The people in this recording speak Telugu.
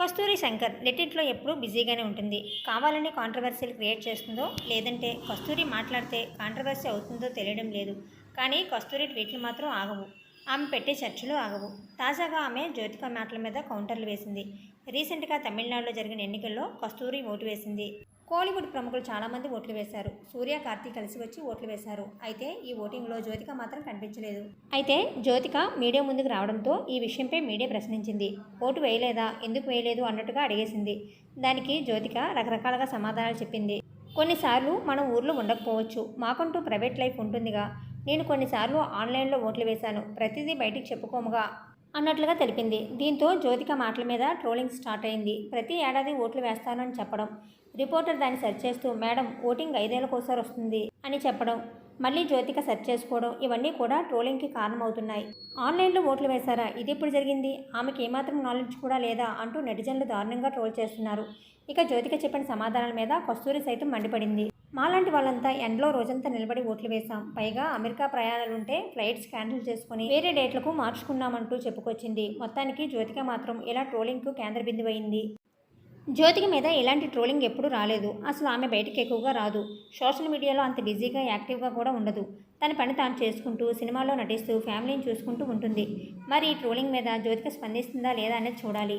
కస్తూరి శంకర్ నెట్టింట్లో ఎప్పుడూ బిజీగానే ఉంటుంది. కావాలని కాంట్రవర్సీలు క్రియేట్ చేస్తుందో లేదంటే కస్తూరి మాట్లాడితే కాంట్రవర్సీ అవుతుందో తెలియడం లేదు. కానీ కస్తూరి ట్వీట్లు మాత్రం ఆగవు. ఆమె పెట్టే చర్చలు ఆగవు. తాజాగా ఆమె జ్యోతిక మాటల మీద కౌంటర్లు వేసింది. రీసెంట్గా తమిళనాడులో జరిగిన ఎన్నికల్లో కస్తూరి ఓటు వేసింది. కోలీవుడ్ ప్రముఖులు చాలామంది ఓట్లు వేశారు. సూర్య కార్తీక్ కలిసి వచ్చి ఓట్లు వేశారు. అయితే ఈ ఓటింగ్లో జ్యోతిక మాత్రం కనిపించలేదు. అయితే జ్యోతిక మీడియా ముందుకు రావడంతో ఈ విషయంపై మీడియా ప్రశ్నించింది. ఓటు వేయలేదా? ఎందుకు వేయలేదు? అన్నట్టుగా అడిగేసింది. దానికి జ్యోతిక రకరకాలుగా సమాధానాలు చెప్పింది. కొన్నిసార్లు మనం ఊర్లో ఉండకపోవచ్చు. మాకంటూ ప్రైవేట్ లైఫ్ ఉంటుందిగా. నేను కొన్నిసార్లు ఆన్లైన్లో ఓట్లు వేశాను. ప్రతిదీ బయటికి చెప్పుకోముగా అన్నట్లుగా తెలిపింది. దీంతో జ్యోతిక మాటల మీద ట్రోలింగ్ స్టార్ట్ అయింది. ప్రతి ఏడాది ఓట్లు వేస్తానని చెప్పడం రిపోర్టర్ దాన్ని సెర్చ్ చేస్తూ మేడం ఓటింగ్ ఐదేళ్ళకోసారి వస్తుంది అని చెప్పడం మళ్ళీ జ్యోతిక సెర్చ్ చేసుకోవడం ఇవన్నీ కూడా ట్రోలింగ్కి కారణమవుతున్నాయి. ఆన్లైన్లో ఓట్లు వేశారా? ఇది ఎప్పుడు జరిగింది? ఆమెకి ఏమాత్రం నాలెడ్జ్ కూడా లేదా? అంటూ నెటిజన్లు దారుణంగా ట్రోల్ చేస్తున్నారు. ఇక జ్యోతిక చెప్పిన సమాధానాల మీద కస్తూరి సైతం మండిపడింది. మాలాంటి వాళ్ళంతా ఎండలో రోజంతా నిలబడి ఓట్లు వేశాం. పైగా అమెరికా ప్రయాణాలుంటే ఫ్లైట్స్ క్యాన్సిల్ చేసుకుని వేరే డేట్లకు మార్చుకున్నామంటూ చెప్పుకొచ్చింది. మొత్తానికి జ్యోతిక మాత్రం ఇలా ట్రోలింగ్కు కేంద్ర బిందువైంది. జ్యోతిక మీద ఇలాంటి ట్రోలింగ్ ఎప్పుడూ రాలేదు. అసలు ఆమె బయటికి ఎక్కువగా రాదు. సోషల్ మీడియాలో అంత బిజీగా యాక్టివ్గా కూడా ఉండదు. తన పని తాను చేసుకుంటూ సినిమాలో నటిస్తూ ఫ్యామిలీని చూసుకుంటూ ఉంటుంది. మరి ఈ ట్రోలింగ్ మీద జ్యోతిక స్పందిస్తుందా లేదా అనేది చూడాలి.